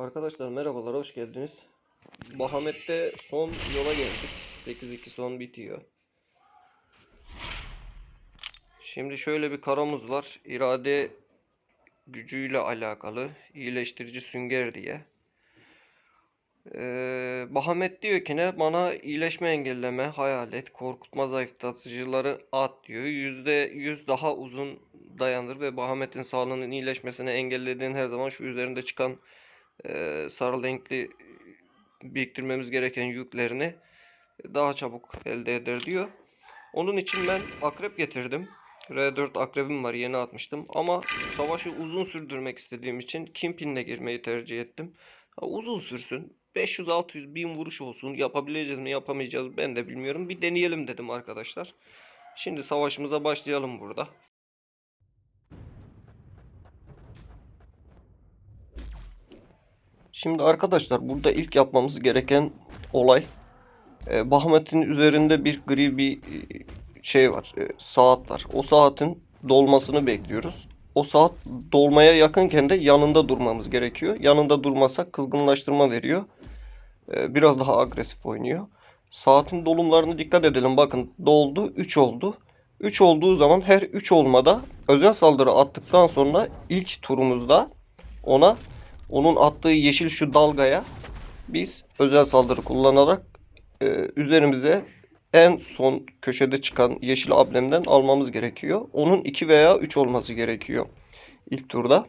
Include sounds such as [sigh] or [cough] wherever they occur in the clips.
Arkadaşlar merhabalar hoş geldiniz. Bahamet'te son yola geldik. 8-2 son bitiyor. Şimdi şöyle bir karamız var. İrade gücüyle alakalı. iyileştirici sünger diye. Ee, Bahamet diyor ki ne? Bana iyileşme engelleme, hayalet, korkutma zayıflatıcıları at diyor. %100 daha uzun dayanır ve Bahamet'in sağlığının iyileşmesini engellediğin her zaman şu üzerinde çıkan sarı renkli biriktirmemiz gereken yüklerini daha çabuk elde eder diyor. Onun için ben akrep getirdim. R4 akrebim var yeni atmıştım ama savaşı uzun sürdürmek istediğim için Kimpin'le girmeyi tercih ettim. Ha, uzun sürsün. 500-600 bin vuruş olsun. Yapabileceğiz mi yapamayacağız ben de bilmiyorum. Bir deneyelim dedim arkadaşlar. Şimdi savaşımıza başlayalım burada. Şimdi arkadaşlar burada ilk yapmamız gereken olay e, Bahamet'in üzerinde bir gri bir e, şey var. e, saat var. O saatin dolmasını bekliyoruz. O saat dolmaya yakınken de yanında durmamız gerekiyor. Yanında durmasak kızgınlaştırma veriyor. E, biraz daha agresif oynuyor. Saatin dolumlarına dikkat edelim. Bakın doldu 3 oldu. 3 olduğu zaman her 3 olmada özel saldırı attıktan sonra ilk turumuzda ona onun attığı yeşil şu dalgaya biz özel saldırı kullanarak e, üzerimize en son köşede çıkan yeşil amblemden almamız gerekiyor. Onun 2 veya 3 olması gerekiyor ilk turda.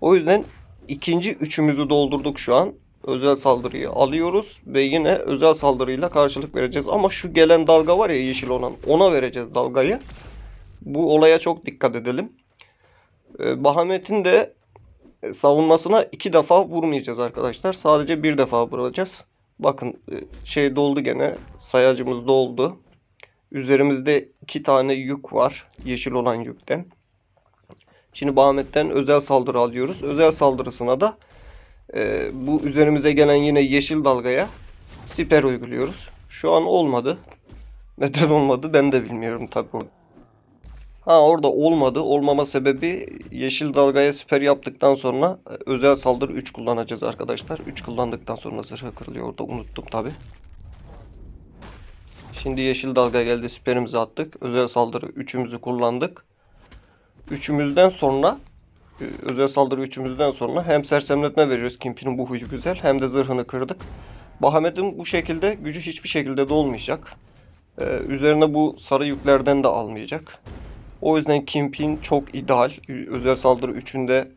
O yüzden ikinci üçümüzü doldurduk şu an. Özel saldırıyı alıyoruz ve yine özel saldırıyla karşılık vereceğiz. Ama şu gelen dalga var ya yeşil olan ona vereceğiz dalgayı. Bu olaya çok dikkat edelim. Ee, Bahamet'in de e, savunmasına iki defa vurmayacağız arkadaşlar. Sadece bir defa vuracağız. Bakın e, şey doldu gene. Sayacımız doldu. Üzerimizde iki tane yük var. Yeşil olan yükten. Şimdi Bahamet'ten özel saldırı alıyoruz. Özel saldırısına da e, bu üzerimize gelen yine yeşil dalgaya siper uyguluyoruz. Şu an olmadı. Neden olmadı ben de bilmiyorum tabii. Ha orada olmadı. Olmama sebebi yeşil dalgaya siper yaptıktan sonra e, özel saldırı 3 kullanacağız arkadaşlar. 3 kullandıktan sonra zırhı kırılıyor. Orada unuttum tabi. Şimdi yeşil dalga geldi. Siperimizi attık. Özel saldırı 3'ümüzü kullandık. Üçümüzden sonra e, özel saldırı üçümüzden sonra hem sersemletme veriyoruz. Kimpinin bu huyu güzel. Hem de zırhını kırdık. Bahamet'in bu şekilde gücü hiçbir şekilde dolmayacak. Ee, üzerine bu sarı yüklerden de almayacak. O yüzden Kimpin çok ideal. Özel saldırı 3'ünde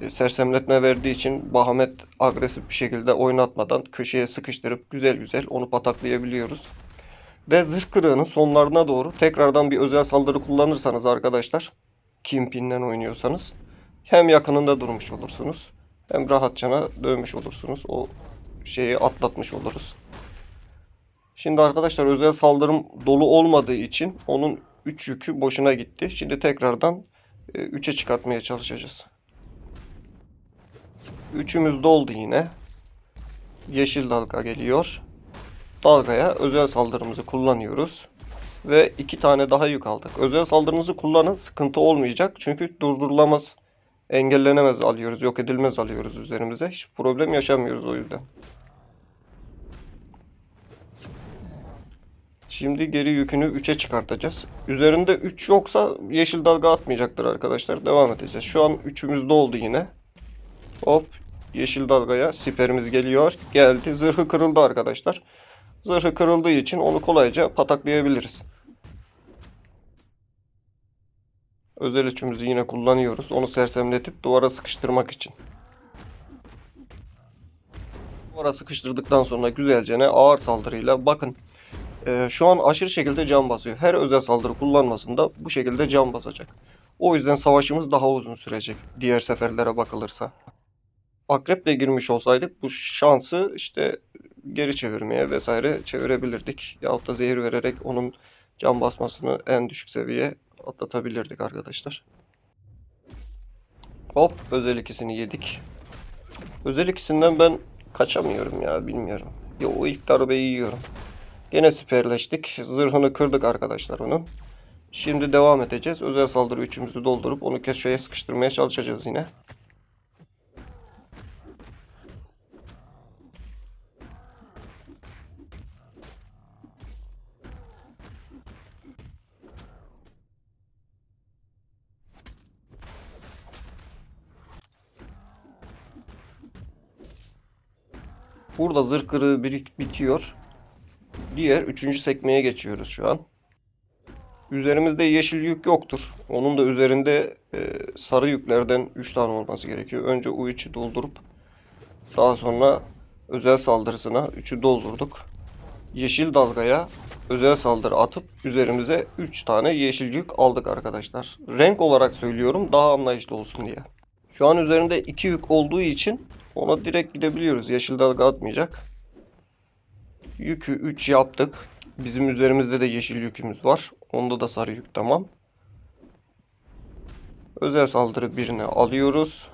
e, sersemletme verdiği için Bahamet agresif bir şekilde oynatmadan köşeye sıkıştırıp güzel güzel onu pataklayabiliyoruz. Ve zırh kırığının sonlarına doğru tekrardan bir özel saldırı kullanırsanız arkadaşlar Kimpin'den oynuyorsanız hem yakınında durmuş olursunuz hem rahatçana dövmüş olursunuz. O şeyi atlatmış oluruz. Şimdi arkadaşlar özel saldırım dolu olmadığı için onun 3 yükü boşuna gitti. Şimdi tekrardan 3'e çıkartmaya çalışacağız. Üçümüz doldu yine. Yeşil dalga geliyor. Dalgaya özel saldırımızı kullanıyoruz. Ve iki tane daha yük aldık. Özel saldırınızı kullanın. Sıkıntı olmayacak. Çünkü durdurulamaz, engellenemez alıyoruz. Yok edilmez alıyoruz üzerimize. Hiç problem yaşamıyoruz o yüzden. Şimdi geri yükünü 3'e çıkartacağız. Üzerinde 3 yoksa yeşil dalga atmayacaktır arkadaşlar. Devam edeceğiz. Şu an 3'ümüz doldu yine. Hop. Yeşil dalgaya siperimiz geliyor. Geldi. Zırhı kırıldı arkadaşlar. Zırhı kırıldığı için onu kolayca pataklayabiliriz. Özel üçümüzü yine kullanıyoruz. Onu sersemletip duvara sıkıştırmak için. Duvara sıkıştırdıktan sonra güzelce ne ağır saldırıyla bakın ee, şu an aşırı şekilde can basıyor. Her özel saldırı kullanmasında bu şekilde can basacak. O yüzden savaşımız daha uzun sürecek diğer seferlere bakılırsa. Akreple girmiş olsaydık bu şansı işte geri çevirmeye vesaire çevirebilirdik. Yahut da zehir vererek onun can basmasını en düşük seviyeye atlatabilirdik arkadaşlar. Hop özel ikisini yedik. Özel ikisinden ben kaçamıyorum ya bilmiyorum. Ya o ilk darbeyi yiyorum. Gene siperleştik. Zırhını kırdık arkadaşlar onun. Şimdi devam edeceğiz. Özel saldırı üçümüzü doldurup onu köşeye sıkıştırmaya çalışacağız yine. Burada zırh kırığı birik bitiyor. Diğer üçüncü sekmeye geçiyoruz şu an. Üzerimizde yeşil yük yoktur. Onun da üzerinde e, sarı yüklerden 3 tane olması gerekiyor. Önce U3'ü doldurup daha sonra özel saldırısına 3'ü doldurduk. Yeşil dalgaya özel saldırı atıp üzerimize 3 tane yeşil yük aldık arkadaşlar. Renk olarak söylüyorum daha anlayışlı olsun diye. Şu an üzerinde 2 yük olduğu için ona direkt gidebiliyoruz. Yeşil dalga atmayacak. Yükü 3 yaptık. Bizim üzerimizde de yeşil yükümüz var. Onda da sarı yük tamam. Özel saldırı birini alıyoruz.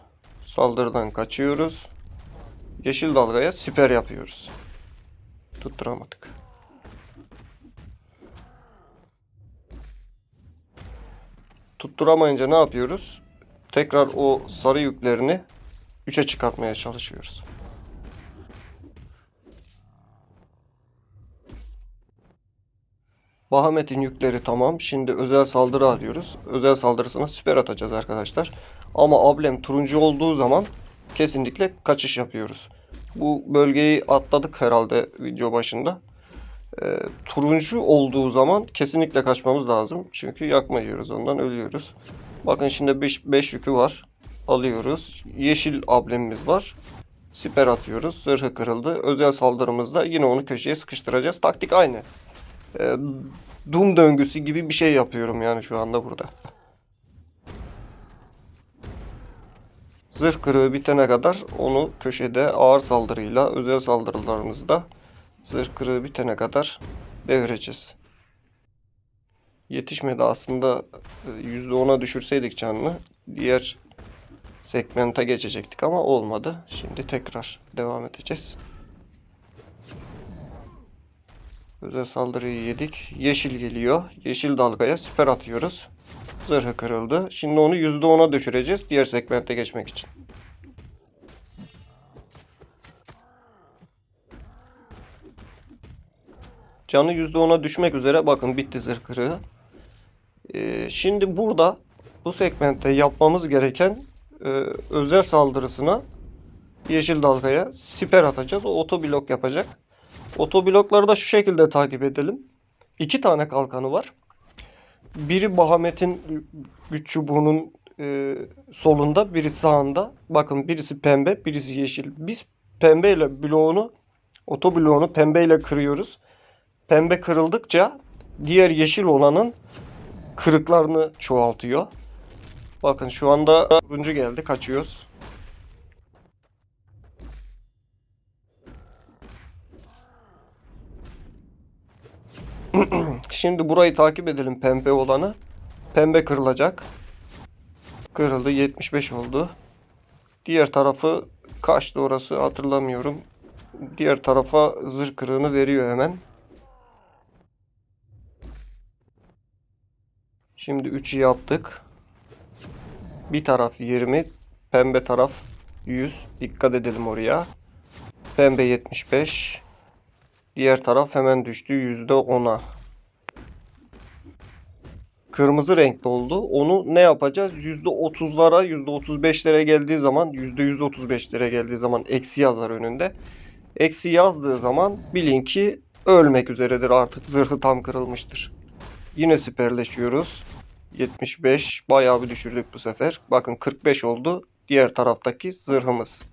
Saldırıdan kaçıyoruz. Yeşil dalgaya siper yapıyoruz. Tutturamadık. Tutturamayınca ne yapıyoruz? Tekrar o sarı yüklerini 3'e çıkartmaya çalışıyoruz. Bahamet'in yükleri tamam. Şimdi özel saldırı alıyoruz. Özel saldırısına siper atacağız arkadaşlar. Ama ablem turuncu olduğu zaman kesinlikle kaçış yapıyoruz. Bu bölgeyi atladık herhalde video başında. Ee, turuncu olduğu zaman kesinlikle kaçmamız lazım. Çünkü yakma yiyoruz ondan ölüyoruz. Bakın şimdi 5 yükü var. Alıyoruz. Yeşil ablemimiz var. Siper atıyoruz. Zırhı kırıldı. Özel saldırımızda yine onu köşeye sıkıştıracağız. Taktik aynı. Ee, Doom döngüsü gibi bir şey yapıyorum yani şu anda burada. Zırh kırığı bitene kadar onu köşede ağır saldırıyla özel saldırılarımızda zırh kırığı bitene kadar devireceğiz. Yetişmedi aslında %10'a düşürseydik canını diğer segmente geçecektik ama olmadı. Şimdi tekrar devam edeceğiz. Özel saldırıyı yedik. Yeşil geliyor. Yeşil dalgaya siper atıyoruz. Zırhı kırıldı. Şimdi onu %10'a düşüreceğiz. Diğer segmente geçmek için. Canı %10'a düşmek üzere. Bakın bitti zırh kırığı. Ee, şimdi burada bu segmentte yapmamız gereken e, özel saldırısına yeşil dalgaya siper atacağız. O otoblok yapacak. Otoblokları da şu şekilde takip edelim. İki tane kalkanı var. Biri Bahamet'in güç çubuğunun e, solunda, biri sağında. Bakın birisi pembe, birisi yeşil. Biz pembeyle bloğunu, otobloğunu pembeyle kırıyoruz. Pembe kırıldıkça diğer yeşil olanın kırıklarını çoğaltıyor. Bakın şu anda turuncu geldi, kaçıyoruz. [clears throat] Şimdi burayı takip edelim pembe olanı. Pembe kırılacak. Kırıldı 75 oldu. Diğer tarafı kaçtı orası hatırlamıyorum. Diğer tarafa zırh kırığını veriyor hemen. Şimdi 3'ü yaptık. Bir taraf 20. Pembe taraf 100. Dikkat edelim oraya. Pembe 75. Diğer taraf hemen düştü %10'a. Kırmızı renkli oldu. Onu ne yapacağız? %30'lara, %35'lere geldiği zaman, %135'lere geldiği zaman eksi yazar önünde. Eksi yazdığı zaman bilin ki ölmek üzeredir artık. Zırhı tam kırılmıştır. Yine siperleşiyoruz. 75 bayağı bir düşürdük bu sefer. Bakın 45 oldu. Diğer taraftaki zırhımız.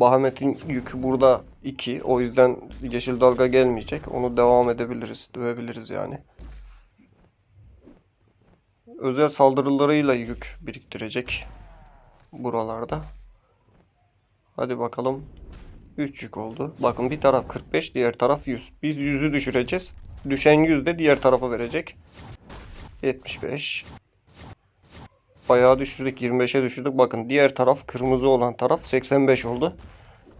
Bahamet'in yükü burada 2. O yüzden yeşil dalga gelmeyecek. Onu devam edebiliriz. Dövebiliriz yani. Özel saldırılarıyla yük biriktirecek. Buralarda. Hadi bakalım. 3 yük oldu. Bakın bir taraf 45, diğer taraf 100. Biz 100'ü düşüreceğiz. Düşen 100 de diğer tarafa verecek. 75. Bayağı düşürdük. 25'e düşürdük. Bakın diğer taraf kırmızı olan taraf 85 oldu.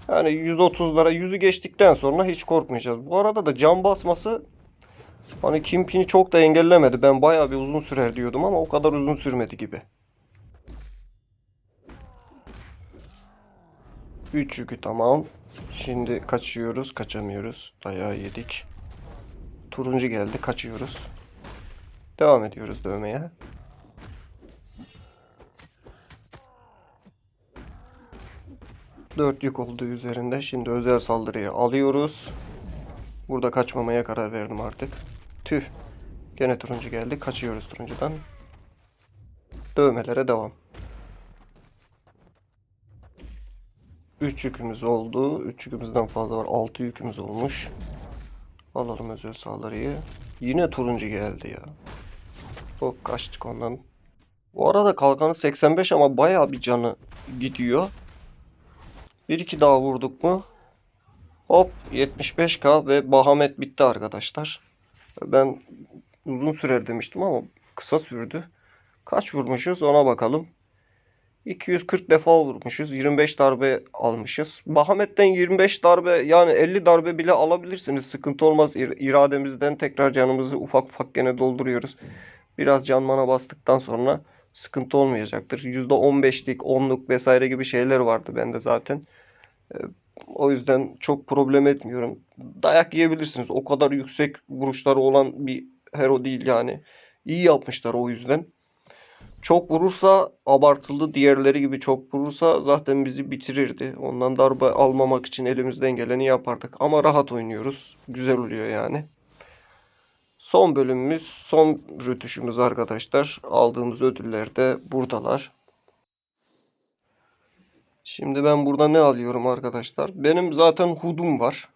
Yani 130'lara 100'ü geçtikten sonra hiç korkmayacağız. Bu arada da cam basması hani Kimpin'i çok da engellemedi. Ben bayağı bir uzun sürer diyordum ama o kadar uzun sürmedi gibi. 3 yükü tamam. Şimdi kaçıyoruz. Kaçamıyoruz. Dayağı yedik. Turuncu geldi. Kaçıyoruz. Devam ediyoruz dövmeye. 4 yük olduğu üzerinde. Şimdi özel saldırıyı alıyoruz. Burada kaçmamaya karar verdim artık. Tüh. Gene turuncu geldi. Kaçıyoruz turuncudan. Dövmelere devam. 3 yükümüz oldu. 3 yükümüzden fazla var. 6 yükümüz olmuş. Alalım özel saldırıyı. Yine turuncu geldi ya. Çok kaçtık ondan. Bu arada kalkanı 85 ama bayağı bir canı gidiyor. Bir iki daha vurduk mu? Hop 75k ve Bahamet bitti arkadaşlar. Ben uzun sürer demiştim ama kısa sürdü. Kaç vurmuşuz ona bakalım. 240 defa vurmuşuz. 25 darbe almışız. Bahamet'ten 25 darbe yani 50 darbe bile alabilirsiniz. Sıkıntı olmaz. İr- irademizden tekrar canımızı ufak ufak gene dolduruyoruz. Biraz can mana bastıktan sonra sıkıntı olmayacaktır. %15'lik, 10'luk vesaire gibi şeyler vardı bende zaten. O yüzden çok problem etmiyorum. Dayak yiyebilirsiniz. O kadar yüksek vuruşları olan bir hero değil yani. İyi yapmışlar o yüzden. Çok vurursa abartılı diğerleri gibi çok vurursa zaten bizi bitirirdi. Ondan darbe almamak için elimizden geleni yapardık. Ama rahat oynuyoruz. Güzel oluyor yani. Son bölümümüz, son rütüşümüz arkadaşlar. Aldığımız ödüller de buradalar. Şimdi ben burada ne alıyorum arkadaşlar? Benim zaten hudum var.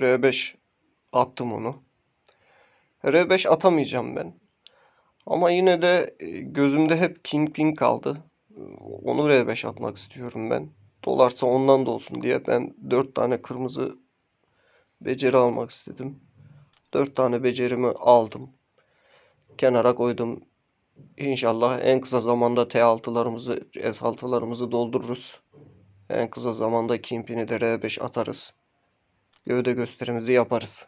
R5 attım onu. R5 atamayacağım ben. Ama yine de e, gözümde hep Kingpin kaldı. Onu R5 atmak istiyorum ben. Dolarsa ondan da olsun diye ben 4 tane kırmızı beceri almak istedim. 4 tane becerimi aldım. Kenara koydum. İnşallah en kısa zamanda T6'larımızı, S6'larımızı doldururuz. En kısa zamanda Kingpin'i de R5 atarız. Gövde gösterimizi yaparız.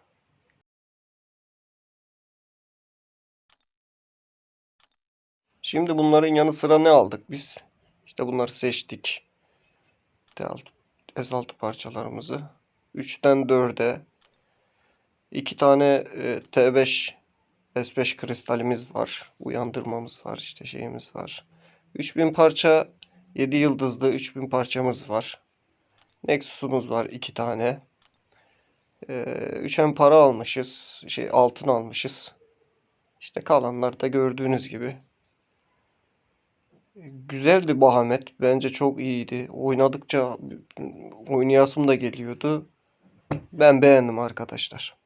Şimdi bunların yanı sıra ne aldık biz? İşte bunları seçtik. T6, S6 parçalarımızı. 3'ten 4'e. 2 tane e, T5 S5 kristalimiz var. Uyandırmamız var. işte şeyimiz var. 3000 parça 7 yıldızlı 3000 parçamız var. Nexus'umuz var 2 tane. Ee, üçen para almışız. Şey altın almışız. İşte kalanlar da gördüğünüz gibi. Güzeldi Bahamet. Bence çok iyiydi. Oynadıkça oynayasım da geliyordu. Ben beğendim arkadaşlar.